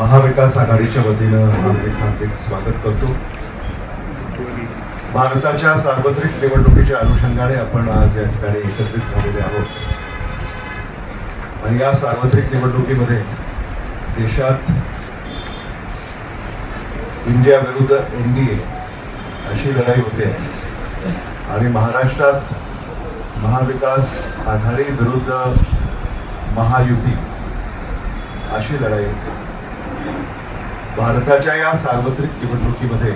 महाविकास आघाडीच्या वतीनं हार्दिक हार्दिक स्वागत करतो. भारताच्या सार्वत्रिक निवडणुकीच्या अनुषंगाने आपण आज या ठिकाणी एकत्रित झालेले आहोत. आणि या सार्वत्रिक निवडणुकीमध्ये देशात इंडिया विरुद्ध एन डी ए अशी लढाई होते. आणि महाराष्ट्रात महाविकास आघाडी विरुद्ध महायुती अशी लढाई होते. भारताच्या या सार्वत्रिक निवडणुकीमध्ये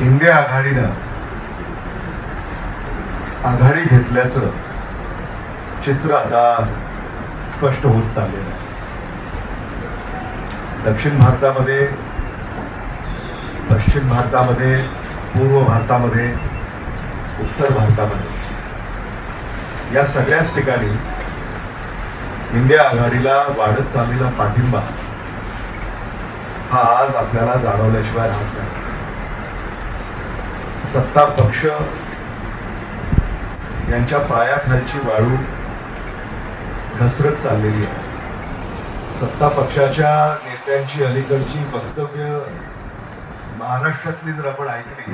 इंडिया आघाडीनं आघाडी घेतल्याचं चित्र आता स्पष्ट होत चाललेलं आहे. दक्षिण भारतामध्ये पश्चिम भारतामध्ये पूर्व भारतामध्ये उत्तर भारतामध्ये या सगळ्याच ठिकाणी इंडिया आघाडीला वाढत चाललेला पाठिंबा हा आज आपल्याला जाणवल्याशिवाय राहत नाही. सत्ता पक्ष यांच्या पायाखालची वाळू घसरत चाललेली आहे. सत्ता पक्षाच्या नेत्यांची अलीकडची वक्तव्य महाराष्ट्रातली जर आपण ऐकली